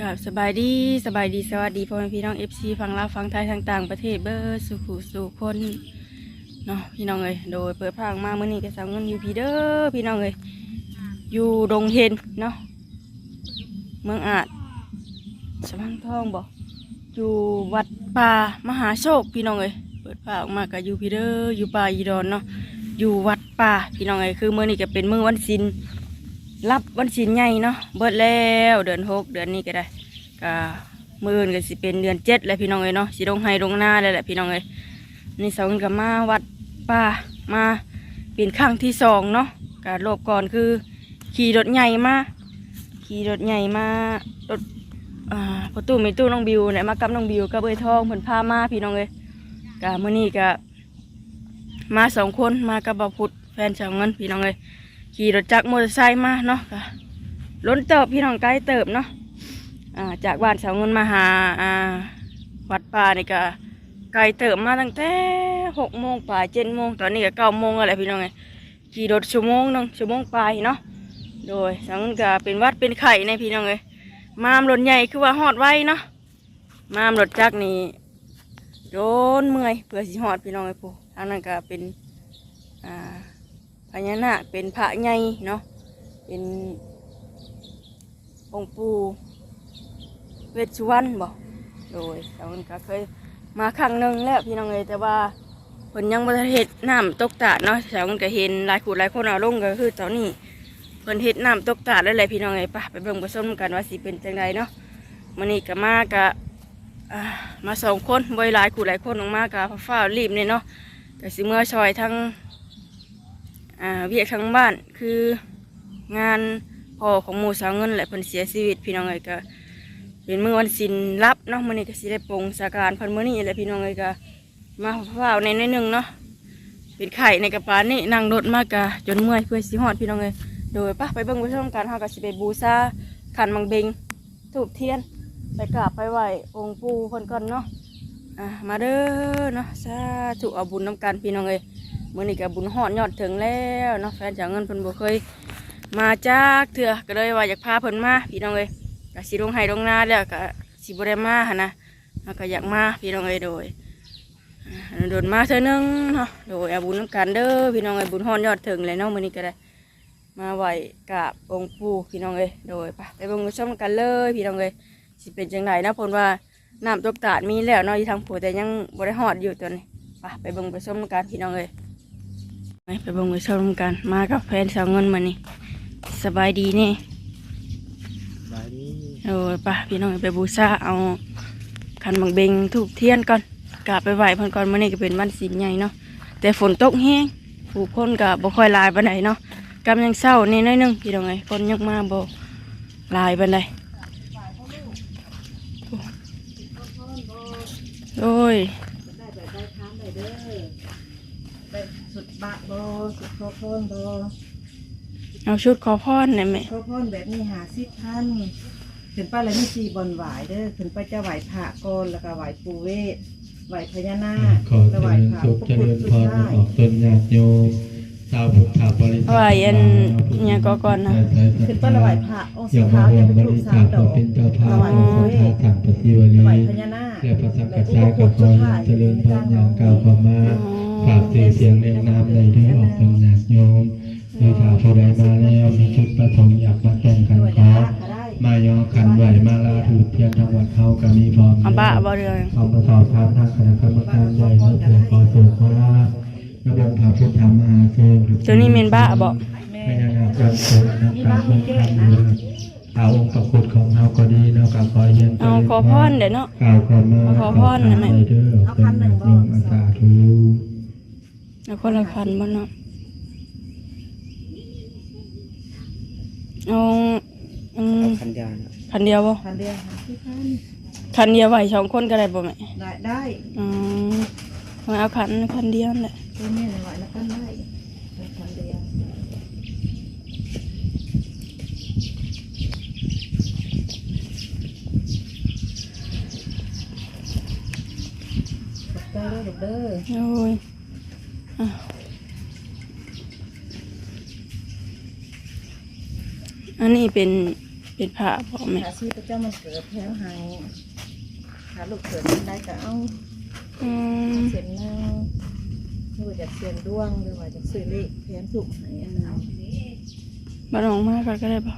กับสบายดีสบายดีสวัสดีพ่อแม่พี่น้องเอฟซีฟังลาวฟังไทยทางต่างประเทศเบอร์สุขุสุคนเนาะพี่น้องเอ้ยโดยเปิดพางมาเมื่อนี้ก็สาวเงินอยู่พี่เด้อพี่น้องเอ้ยอยู่ดงเห็นเนาะเมืองอาจสว่างทองบอกอยู่วัดป่ามหาโชคพี่น้องเอ้ยเปิดพางมาก็อยู่พี่เด้ออยู่ป่าอีดอนเนาะอยู่วัดป่าพี่น้องเอ้ยคือเมื่อนี้ก็เป็นเมื้อวันศิล รับวันศีลใหญ่เนาะเบิดแล้วเดือนหกเดือนนี้ก็ได้ก็มื่อื่นก็สิเป็นเดือนเจ็ดแล้วพี่น้องเอ้ยเนาะสิลงไห้ลงหน้าแล้วแหละพี่น้องเอ้ยนี่สองกับมาวัดป่ามาเป็นครั้งที่สองเนาะการรอบก่อนคือ ขี่รถใหญ่มาขี่รถใหญ่มารถอ่าประตูมีตู้น้องบิวเนี่ยมากับน้องบิวกับเบยทองเพิ่นพามาพี่น้องเอ้ยกะมื้อนี้ก็มาสองคนมากับบาพุธแฟนชาวเงินพี่น้องเอ้ย ขี่รถจักรมอเตอร์ไซค์มาเนาะก็ล้นเติบพี่น้องไกลเติบเนาะอ่าจากบ้านสาวเงินมาหาอ่าวัดป่านี่ก็ไกลเติบมาตั้งแต่หกโมงป่ายเจ็ดโมงตอนนี้ก็เก้าโมงอะไรพี่น้องไงขี่รถชั่วโมงนึงชั่วโมงปลายเนาะโดยสาวเงินก็เป็นวัดเป็นไข่ในพี่น้องเลยมามรถใหญ่คือว่าหอดไว้เนาะมามรถจักรนี่โดนเมื่อยเพื่อสิหอดพี่น้องเลยผู้ทางนั้นก็เป็น พญานาคเป็นพระใหญ่เนาะเป็นองค์ปู่เวชสุวรรณบอกโดยสาวมันก็เคยมาครั้งหนึ่งแล้วพี่น้องเลยแต่ว่าเพิ่นยังบ่ทันเฮ็ดน้ำตกตาดเนาะสาวมันก็เห็นหลายคู่หลายคนเอาลงก็คือตอนนี้เพิ่นเฮ็ดน้ำตกตาดแล้วแหละพี่น้องเลยปะไปเบิ่งไปชมกันว่าสิเป็นจังไดเนาะมื้อนี้ก็มาก็อ่ามาสองคนบ่หลายคู่หลายคนออกมาก็ฟ้าวๆรีบเนี่ยเนาะก็สิเมื่อซอยทั้ง อ่าเวียกทั้งบ้านคืองานพ่อของหมูสาวเงินแหละเพิ่นเสียชีวิตพี่น้องเอ้ยก็เป็นมื้อวันศิลรับเนาะมื้อนี้ก็สิได้ปงสาการเพิ่นมื้อนี้แหละพี่น้องเอ้ยก็มาฟ้าวในในหนึงเนาะเป็นไข่ในกระป๋านี่นั่งรถมากกะจนเมื่อยเพื่อสิฮอดพี่น้องเอ้ยโดยปะไปเบิ่งไปชมกันเฮาก็สิไปบูชาขันมังเบงถูกเทียนไปกราบไปไหวองค์ปู่เพิ่นก่อนเนาะอ่ามาเด้อเนาะสาธุเอาบุญนํกันพี่น้องเอ้ย มื่อนี้ก็บุญหอดยอดถึงแล้วเนาะแฟนจากเงินเพิ่นบ่เคย มาจากเถื่อก็เลยว่าอยากพาเพิ่นมาพี่น้องเอ้ยก็สิลงให้ลงนาแล้วก็สิบ่ได้มาหั่นนะแล้วก็อยากมาพี่น้องเอ้ยโดยโดนมาเท่อนึงเนาะโดยอาบุญน้ำกันเด้อพี่น้องเอ้ยบุญหอดยอดถึงเลยเนาะมื้อนี้ก็ได้ มาไหว้กราบองค์ปู่พี่น้องเอ้ยโดยไปไปเบิ่งไปชมกันเลยพี่น้องเอ้ยสิเป็นจังไดนะเพิ่นว่าน้ำตกตาดมีแล้วเนาะอยู่ทางผู้แต่ยังบ่ได้ฮอดอยู่ตัวนี้ไปไปเบิ่งไปชมกันพี่น้องเอ้ย ไปไปเบิ่งไปชมกันมากับแฟนสาวเงินมานี่สบายดีนี่บายดีโอ้ยป่ะพี่น้องไปบูชาเอาขันบังเบงถูกเทียนก่อนกราบไปไหว้เพิ่นก่อนมื้อนี้ก็เป็นวันศีลใหญ่เนาะแต่ฝนตกแห้งผู้คนก็บ่ค่อยหลายปานใดเนาะกำยังเศร้านี่น้อยหนึงพี่น้องไงคนยังมาบ่หลายปานใดโอ้ย ได้แบบได้ทามได้เด้อได้สุด บะบสุดโคโพนบเอาชุดขอพรหน่อยแม่โคโพนแบบนี้หาสิบพันขึ้นไปแล้วมีสี่บนไหวายเด้อขึ้นไปจะไหวพระก่อนแล้วก็ไหวปูเวศไหวพญานาคขอเจแล้วไหวริญพระสุขพุทเจริญธพรท้ายออกตนญาติโยมชาวพุทธบริษัทไหว้อันเนี่ยก็ก่อนนะขึ้นไปแล้วไหวพระองค์อสีย่าขาวมายังวเป็นบลูกริสาจาวคดอกเป็นเจ้าภาพไหวปูเวทาศต่างปฏิวลีไหวพญานาคและพระสังกัจจายกับขอเจริญพรอย่างกล่าวเข้ามา ฝากเสียงเสียงเรียงนามในเด้อออกตนญาติโยมหรือถ้าผู้ใดมาแล้วมีจุดประสงค์อยากมาแต่งกันหน่วยขอละก็ได้มายอขันไหวมาลาถูกเทียนทางวัดเขาก็มีพร้อมเอาบะบ่เดือนเอาประสอบทางทางคณะกรรมการใหญ่เพื่อเพื่อขอส่งขอลาระบบพระพุทธธรรมมหาเทวตัวนี้เมนบะบ่แม่ไม่ใช่งานการโกงนะการเมืองการเมืองเอาองค์ประกุฎของเราก็ดีเนาะกับขอเย็นเอาขอพรเดี๋ยวเนาะกล่าวขอมาขอพรหน่อยไหมในเด้อเป็นแบบนี้อันสาธุ เอาคนละคันบ่เนาะเอาอืมคันยานะคันเดียวบ่พันเดียวหาสิบพันคันเดียวไหวสองคนก็ได้บ่แม่ได้ได้อืมเอาเอาคันคันเดียวนั่นแหละตัวนี้ไหวแล้วก็ได้พันเดียวเด้อลูกเด้อโอ้ย อะอันนี้เป็นเป็นผ้าพ่อแม่หาซีพระเจ้ามันเกิดแถวให้หาลูกเกิดมันได้ก็เอาอืมเส้นนางหรือว่าจากเส้นดวงหรือว่าจากซื้อเลขแถมสุกให้อันนั้นบ้านน้องมากก็ได้ป่ะ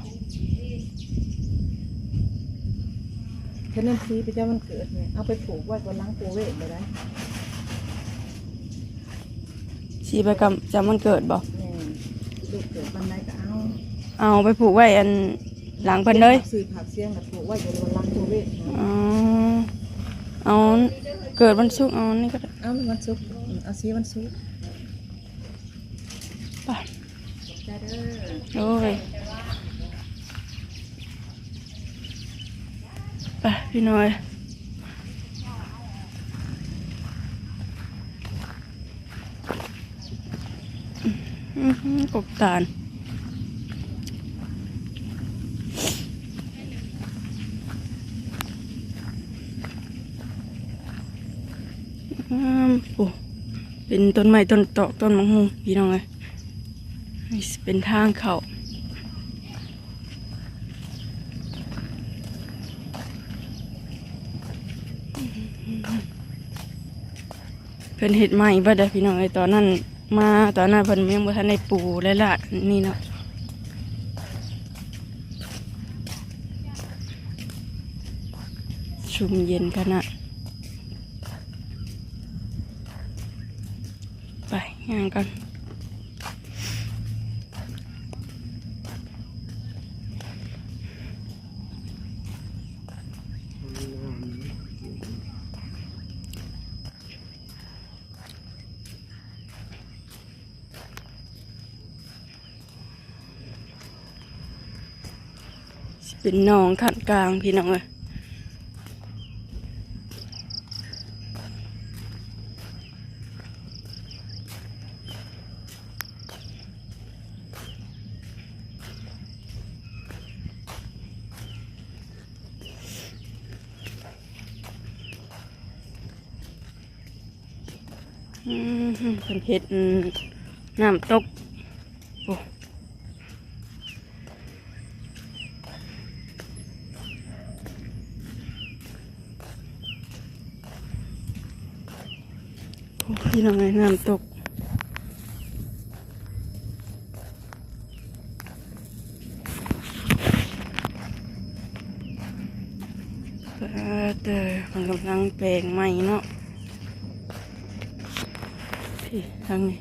ฉะนั้นซีพระเจ้ามันเกิดเนี่ยเอาไปผูกไว้บนหลังปูเวทเลยได้ สีประกรรมจำมันเกิดบ่แม่ลูกเกิดมันได้ก็เอาเอาไปผูกไว้อันหลังเพิ่นเลยซื้อผักเสียงกับผูกไว้บนหลังปูเวทนะอ๋อเอาเกิดวันศุกร์เอานี่ก็ได้เอามันซุกเอาซีมันซุกไป่ะได้เด้อโอ้ยไปพี่น้อยอื้อหือ กาลอืมโอ้เป็นต้นไม้ต้นตอกต้นมะฮุงพี่น้องเลยเป็นทางเขาเพิ่นเห็ดใหม่บ่ได้พี่น้องไอ้ยตอนนั้น มาตอนนั้นเพิ่นยังบ่ทันได้ปูและละนี่เนาะชุ่มเย็นขนาดไปย่างกัน สิ เป็นหนองขันกลางพี่น้องเลยอืมเป็นเห็ดน้ำตกโอ้ โอ้ พี่น้องไงน้ำตกเตอมันกำลังแปลงใหม่เนาะพี่ทางนี้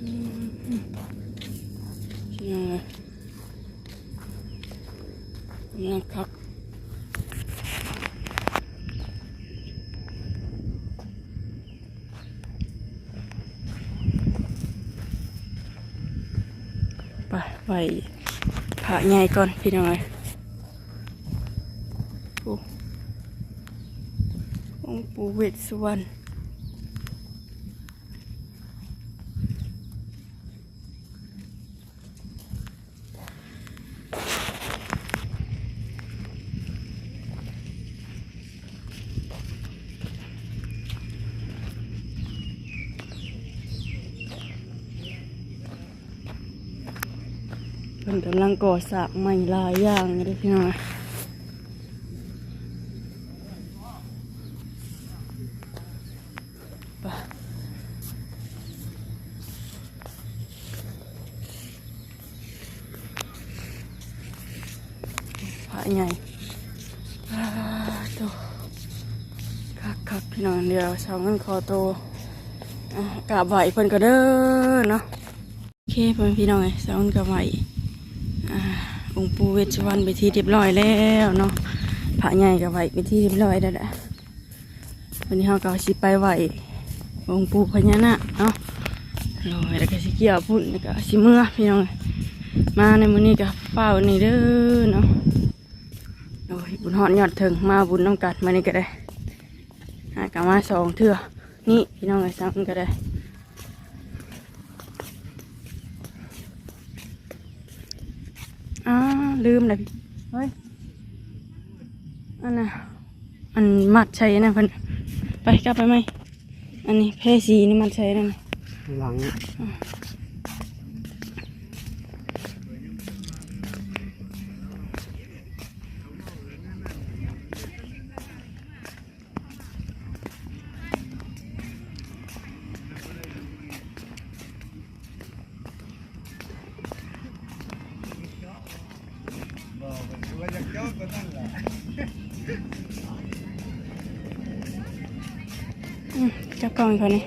อืมพี่น้องไงกำลังขับ ไปไปพระ ใหญ่ก่อนพี่น้อยโอ้องค์ปู่เวสสุวรรณ เป็นกำลังก่อสร้างใหม่หลายอย่างเลยพี่น้อยไปพระใหญ่อ่าโตคักคักพี่น้องเดียวชาวเงินคอโตอะกาบไหวเพิ่นก็เด้อเนาะโอเคเพิ่นพี่น้องไงชาวเงินกราบไหว องค์ปูเวชวรรณไปที่เรียบร้อยแล้วเนาะพระใหญ่ก็ไหวไปที่เรียบร้อยแล้วแหละวันนี้เราก็สิไปไหวองค์ปูพญานาคเนาะลอยแล้วก็สิเกี่ยวพุ่นแล้วก็สิเมื่อพี่น้องมาในมื้อนี้ก็เฝ้านี่เด้อเนาะโอ้ยบุญหอดยอดถึงมาบุญน้องกัดมานี่ก็ได้หากนมาสองเทื่อนี่พี่น้องไอ้ซ้ำก็ได้ อ่า ลืมเลยพี่เฮ้ยอันน่ะอันมัดใช้นะเพิ่นไปกลับไปไหมอันนี้เพสีนี่มัดใช้นั่นน่ะหลัง จะเจ้าก็นั่นแหละอืมจับกล้องเขานี่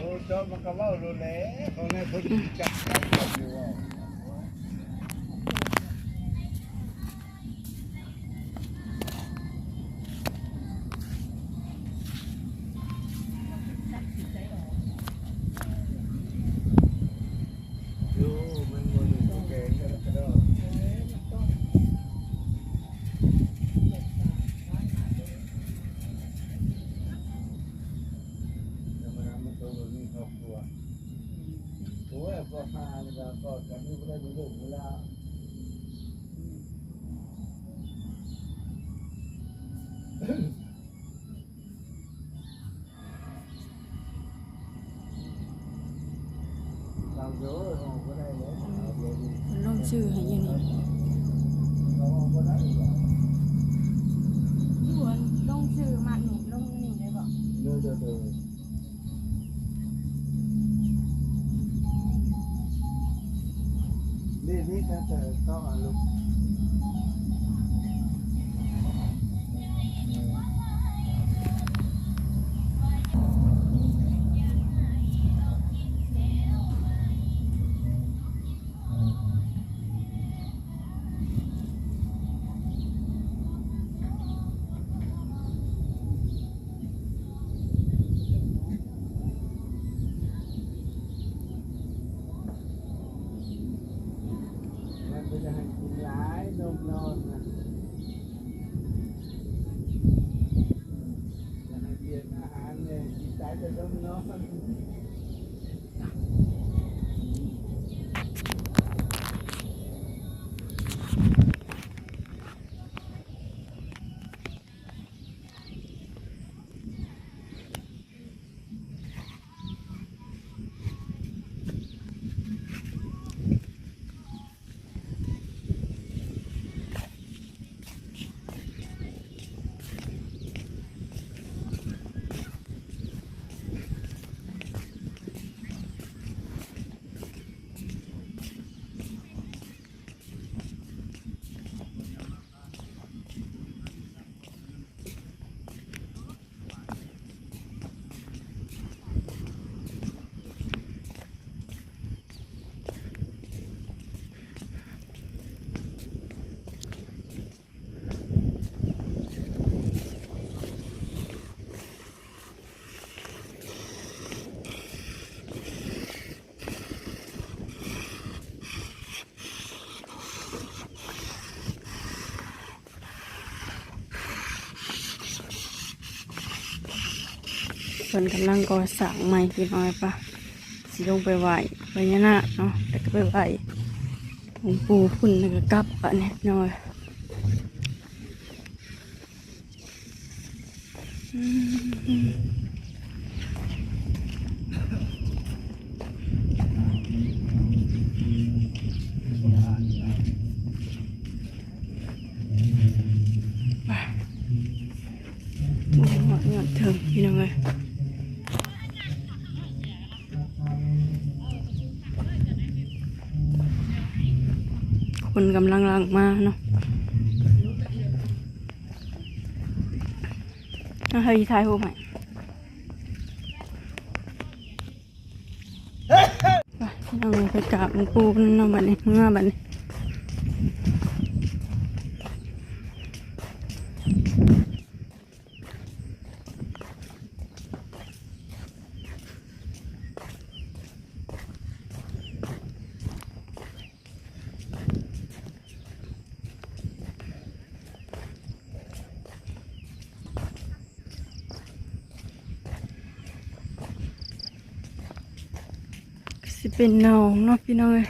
ตามโจ้ออกก็ได้เลยเอาเลย นมนอนนะจะให้เปลี่ยนอาหารเนี่ยกินได้แต่นมนอน เพิ่นกำลังก่อสร้างใหม่พี่น้อยปะสิลงไปไหวพญานาคเนาะแต่ก็ไปไหวหลวงปู่พุ่นแล้วก็กลับอะเนี่ยน้อย คนกำลังลังมาเนาะเอาเฮ้ยถ่ายรูปให้ไปพี่น้องไปกราบหลวงปู่นั่นเนาะบัดนี้เมื่อบัดนี้ สิเป็นน้องเนาะพี่น้องเอ้ย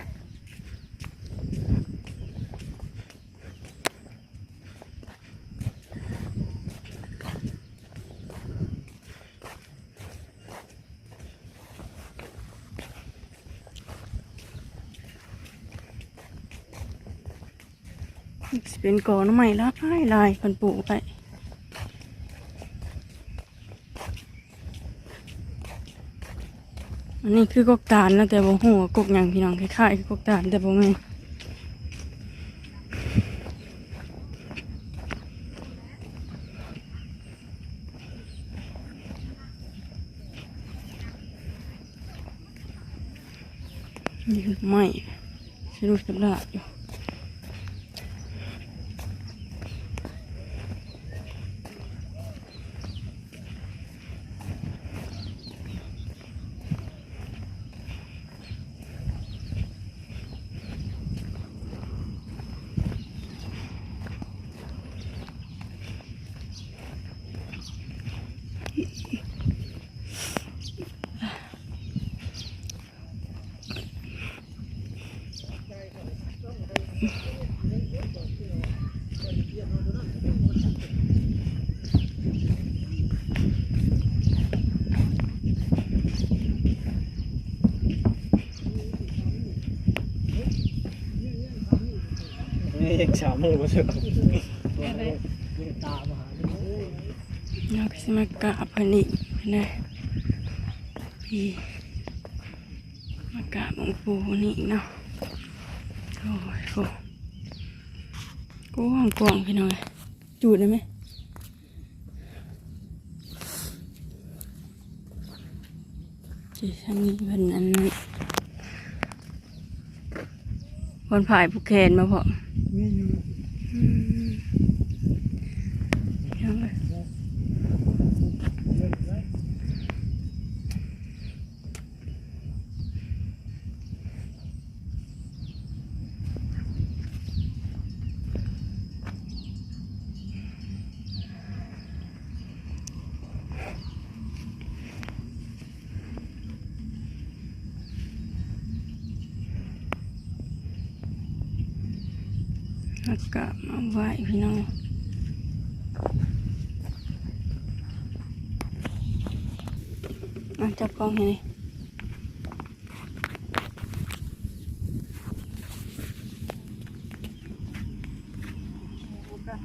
เป็นกอน้ำใหม่ละลายลายคนปลูกไปันนี้คือกกตาลนะแต่บ่หัวกกอย่างพี่น้องคล้ายๆคือกกตาลแต่บ่แม่ไม่คือไม้สรุกับดาอยู่ นี่ยังสามโมงมาสุดเราก็สิมากราบนี่นได้พี่มากราบหลวงปู่นี่เนาะโอ้ยโหกว้างกว้างพี่น้อยจูดได้ไหมจีทางนี้เพิ่นอัน คนผายผู้แคนมาพอนี่อ อากาศมาไหวพี่น้องมาจับกล้องให้นี่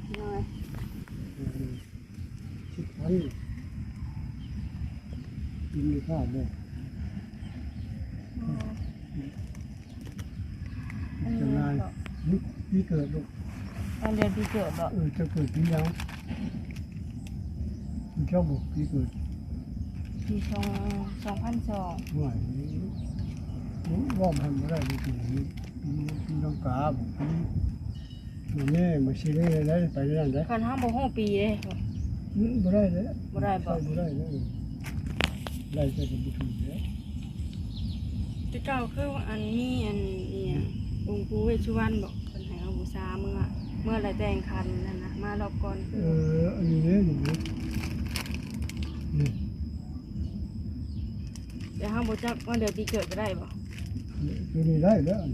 พี่น้อย ชิดพันกินมีข้าวด้วยจะนายพี่เกิดลูก ตอน เดือนที่เกิดบอกเออจะเกิดพี่ยังพี่ชอบบอกพี่เกิดปีสองสองพันสองหน่อยว่ามันไม่ได้ดีพี่พี่น้องกาบอกพี่มันแม่มาชีเร่ได้ไปได้ได้คันห้าโมงห้าปีเลยไม่ได้เลยบ่ได้บอกไม่ได้เลยได้จะเป็นบุตรแล้วที่เก่าคือว่าอันนี้อันเนี่ยองค์ปู่เวชสุวรรณบอกเป็นให้เอาบูชาเมื่อ เมื่อไรแต่งคันนั่นนะมารอบก่อนเอออันนี้เนี่ยอยู่นี่นี่เดี๋ยวห้าโมจักว่าเดือนที่เกิดก็ได้บอกตัวนี้ได้แล้วอ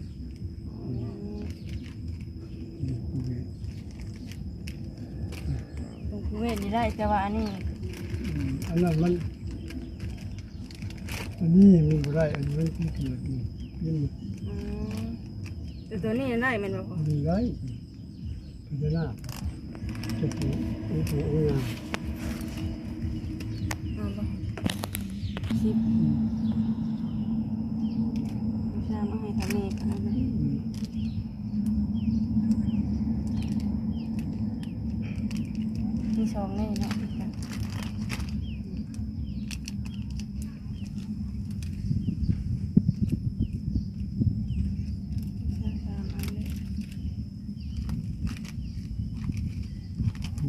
งค์ปู่เวชนี่ได้แต่ว่าอันนี้อันนั้นมันอันนี้มันไม่ได้อันนี้ที่เกิดนี่นี่อืมแต่ตัวนี้ได้แมันบอกมันได้ พิจารณาจะถูกถูกงานเอาบอกสิบบูชามาให้ทำเมฆอันนั้นที่สองแน่เนาะสามอันเลย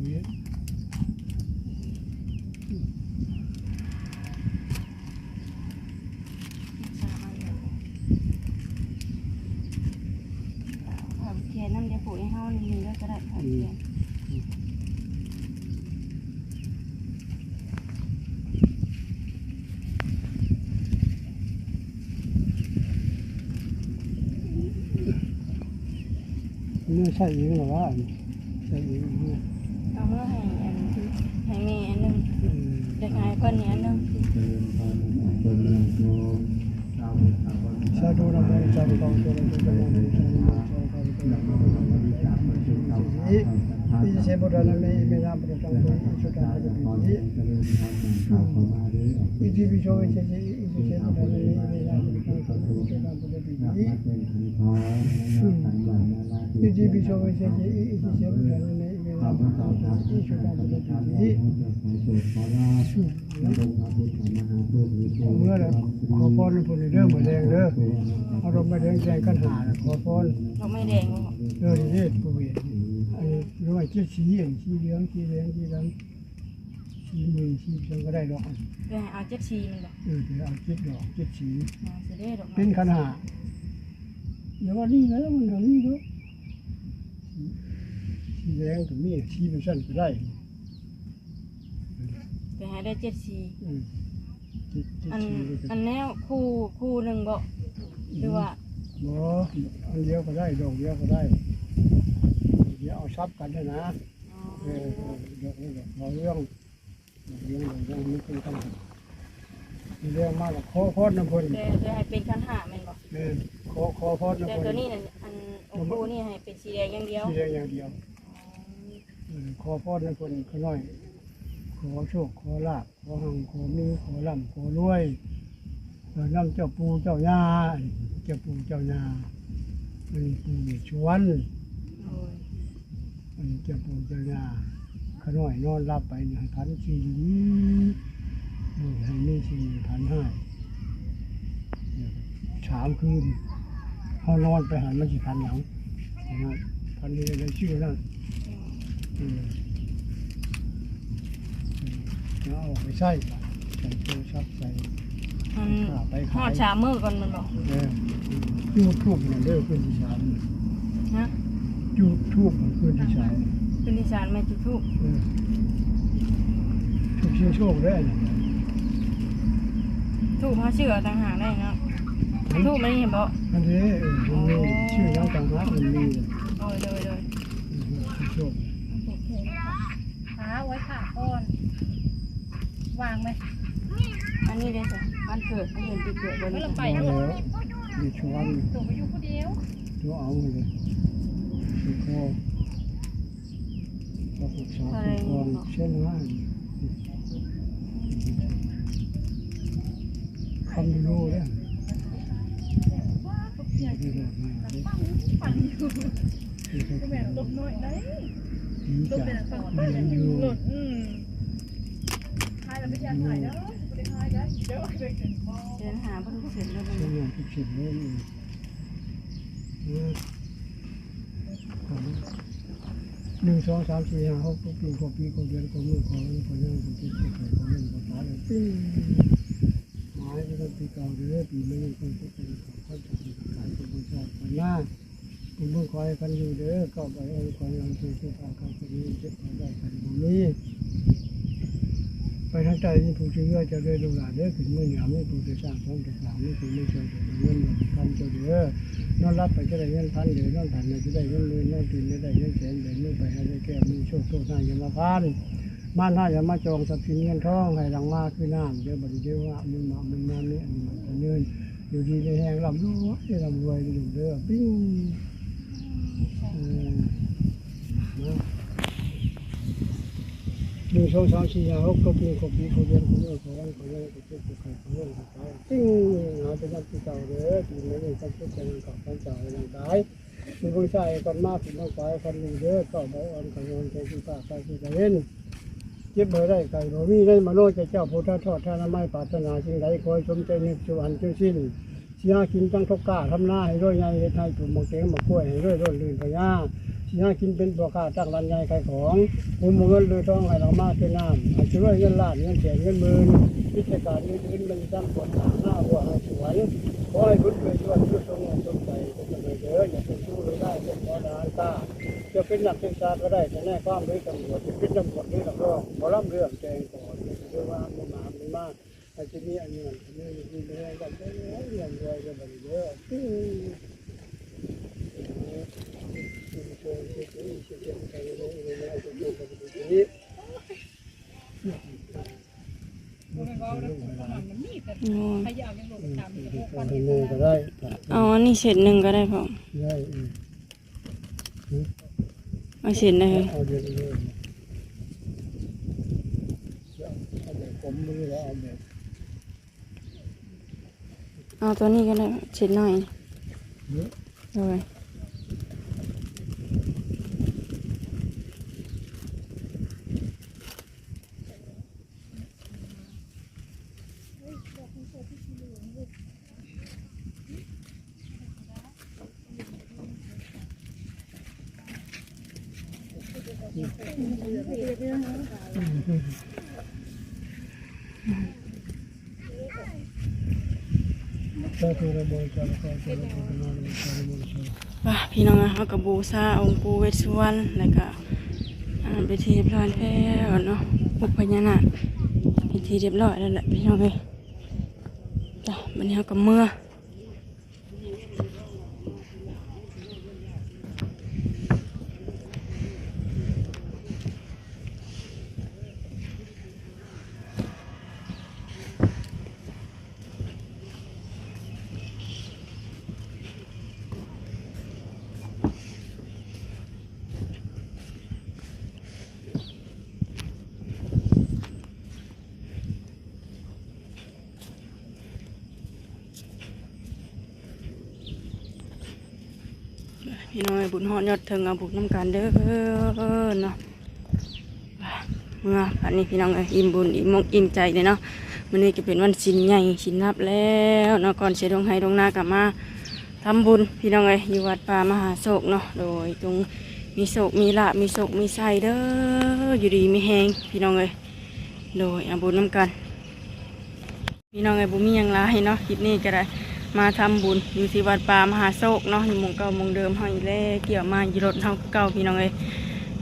นี้ สามอันเลยผักเทียนน้ำเดียวปุ๋ยให้เฮานี่มีแล้วก็ได้ผักเทียน นี่ใช่ยิงหรือว่าใช่ยิงนี่เอาเมื่อให้อันให้แม่อันหนึงเด็กให้เพิ่นนี่อันหนึงชาดู นะมันจะมีความสุขในตัวมันนี่ที่เชฟบุตรนั้นไม่ไม่รับประทานตัวชุดนั้นจะมีอีที่พิโชว์เชฟอีที่เชฟบุตรนั้นไม่รับประทานตัวชุดนั้นจะมีอีที่ชว์เชฟอีที่เชฟบุตรนั้นไม่รับที่ช่วยกันเป็นที่เมื่อแล้วขอพรในผลเด้อเหมือนแดงเด้ออารมณ์แดงแดงกันหาขอพรเราไม่แดงบ่เด้อนี่ผู้เวทอันนี้รู้ว่าเจ็ดสีอย่างสีเหลืองสีเหลืองสีดำ สีมือสีชมก็ได้ดอกเพื่อให้เอาเจ็ดชีมันบ่เออเดี๋ยวเอาเจ็ดดอกเจ็ดสีมาสิได้ดอกไม้เป็นขันหาเดี๋ยวว่านี่แล้วมันเดี๋ยวนี้ด้วยสีแดงก็มีสีเป็นสั้นก็ได้เพื่อให้ได้เจ็ดชีอืมเจ็ดเจ็ดอันสีก็อันแนวคู่คู่หนึ่งบ่หรือว่าบ่อันเดียวก็ได้ดอกเดียวก็ได้เดี๋ยวเอาซับกันนะนะ อ๋อเออเออดอกนี้ดอกเราเรื่อง เรื่องดอกเรื่องนี้เป็นคำมีเรื่องมากหรอกขอพอดน้ำพลแต่แต่ให้เป็นคันหาแม่นบ่เออขอขอพอดน้ำแต่พลตัวนี้น่ะอันโองค์คู่นี่ให้เป็นสีแดงอย่างเดียวสีแดงอย่างเดียวเออขอพรให้คนเขาน้อย ขอโชคขอลาภขอหังขอมีขอร่ำขอรวยเอน้ำเจ้าปูเจ้าย่าเจ้าปูเจ้าย่าอันนี้ปูชวน โอ้ยอันนี้เจ้าปูเจ้าย่า น้อยนอนรับไปเนี่ยให้พันสี่ดีเออให้มีสี่พันห้าเนี่ยสามคืนเขานอนไปหันมาสี่พันหลังนะพันนี้ได้ชื่อนั่นอืมแล้วเอาไปใส่ใส่โทรศัพท์ใส่มันขาไปฮอขายดชามมือก่อนมันบ่เออจูบทูบมันเด้อขึ้นที่สามฮะจูบทูบมันขึ้นที่สาม เป็นอีสานแม่จุทุกเออทุกเชื่อโชคได้นะทุกเขาเชื่อต่างหากได้เนาะทุกไม่เห็นบ่อันนี้เออมันมีชื่อยังต่างหากมันมีโอ้ยเลยเลยชื่อโชคขาไว้ขาก่อน วางไหมอันนี้เลยจ้ะวันเกิดเขาเห็นปีเกิดบนไม่นี้ลงไปมานะแล้วมีชวนตัวไปอยู่คนเดียวตัวเอาเลยสุโค พระปรึกษาสุโคเช่นว่าคำดูเนี่ยฝันอยู่ก็แบบลดน้อยได้ลดเป็นฝั่งบ้านลดอืมทายแล้วไม่อยากถ่ายแล้วไม่ได้ถ่ายได้เดี๋ยวไปถึงพ่อเดินหาเพิ่นเสร็จแล้วมันช่วยงานทุกสิ่งเลย หนึ่งสองสามสี่ห้าหกปีหกปีหกเดือนหกมือของคนยังคนที่คนไทยคนยังคนตายเลยหมายถึงปีเก่าเดือนปีไม่ยังคนที่เป็นของคนจะมีขายคนชอบคนหน้าคุณเมื่อคอยกันอยู่เด้อก็ไปเอาคอยยังคือผู้ฝากเขาคนนี้เจ็บได้กันตรงนี้ไปทั้งใจนี่ผู้ชื่อจะได้ดูหลานเด้อขึ้นมือหยามนี่ผู้จะสร้างท้องจะสร้างนี่ผู้ไม่เจอจะได้เงินเงินพันเจอเด้อ นอนรับไปจะได้เงินพันเดือนอนผ่านไปจะได้เงินหมื่นนอนตื่นจะได้เงินแสนเด้อมือไปให้ได้แก้มือโชคโชคหน้าอย่ามาพานมาหน้าอย่ามาจองทรัพย์สินเงินทองให้หลังมาคือน้ำเดี๋ยวบัดเดี๋ยวว่ามึงมามึงมาเนี่ยมันจะเนเงินอยู่ดีในแห้งลำรวยลำรวยอยู่เด้อปิ้งเออนะ ห นึ่งสองสามสี่ห้าหกก็ปีกปีคนเรียนคนเรียนคนวันคนเรียนคนเจ็บคนไข้คนเรียนคนตายติ้งหาเป็นนักปีเก่าเด้อปีนี้เป็นความสุขใจกับความเจ้าในร่างกายมีผู้ชายคนมากเป็นน้องชายคนหนึ่งเด้อก็บอกอ่อนกันยอนใจที่ตาใจที่ใจเล่นเจ็บเบอร์ได้ไก่บ่มีได้มาโนจะเจ้าพุทธทอดท่านไม้ปรารถนาสิ่งใดคอยสมใจนึกสุวรรณเจ้าสิ้น สียกินจังทกกาทำหน้าให้ด้วยไงเฮ็ดให้ถูกมองเตงมากล้วยให้ด้วยร่นลื่นพญาสิหากินเป็นตัวข้าตั้งรันใหญ่ขายของมุมเงินเลยทองให้เรามากเป็นน้ำอาจจะว่าเงินล้านเงินแสนเงินหมื่นวิธีการอื่นมันตั้งผลทางหน้าหัวให้สวยขอให้พุทธเคยช่วนชุดทรงเงินสมใจเป็นจเลยเด้ออย่าเป็นชู้เลยได้เป็นขอดานตาจะเป็นนักศึกษาก็ได้แต่แน่ความด้วยตำรวจจะเป็นตำรวจด้วยตำรวจขอรับเรื่องแจ้งก่อนเรื่องว่ามันมามันมาอาจจะมีอันนี้อันนี้มีเรื่องกั นเรื่องเรื่องรวยกันแบบเยอะโอ้ยขยะยังหล่นตามทำเลยก็ได้เอาอันนี้เศษหนึ่งก็ได้พอได้เอาเศษได้เลยเอาเดี๋ยวเลยเอาแบบผมมือแล้วเอาแบบ เอา ตัวนี้ก็ได้เศษหน่อยเยอะเลย ถ้าเธอระเบิดจะระเบิดจะระเบิดนอนจะระเบิดจะ ว่าพี่น้องเขากับบูชาองค์ปูเวสวรรณแล้วก็ไปที่เรียบร้อยแล้วเนาะบุกพญานาคไปที่เรียบร้อยแล้วแหละพี่น้องเลยจ้ะวันนี้เขากับเมื่อ บุญหอดยอดเทิงเอาบุญน้ำกันเด้อเนาะเมื่ออันนี้พี่น้องเอ้ยอิ่มบุญอิ่มมกอิ่มใจเลยเนาะมันนี้ก็เป็นวันสินใหญ่สินนับแล้วเนาะก่อนเสียดวงให้ดวงนากลับมาทำบุญพี่น้องเอ้ยอยู่วัดป่ามหาโศกเนาะโดยตรงมีโศกมีลาบมีโศกมีไส้เด้ออยู่ดีมีแหงพี่น้องเอ้ยโดยเอาบุญน้ำกัน พี่น้องไอ้บุมียังลายเนาะคลิปนี้ก็ได้ มาทำบุญอยู่ที่วัดป่ามหาโศกเนาะอยู่มู่เก่ามู่เดิมเฮาอีแล้วเกี่ยวมาอยู่รถเฮาเก่าพี่น้องเอ้ย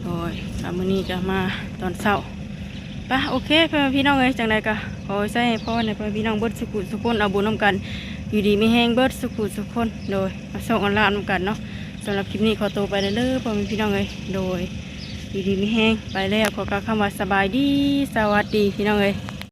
โอ้ยสามมื้อนี้ก็มาตอนเช้าปะโอเคเพื่อนพี่น้องเอ้ยจังไดก็ขอใส่ให้พ่อในเพื่อนพี่น้องเบิดสุขุสุขคนเอาบุญนํกัน อยู่ดีมีแห้งเบิดสุขุสุขคนโดยมาส่งกันลาบนํกันเนาะสำหรับคลิปนี้ขอตัวไปเด้อๆพ่อแม่พี่น้องเอ้ยโดยอยู่ดีมีแห้งไปแล้วขอกล่าวคำว่าสบายดีสวัสดีพี่น้องเอ้ย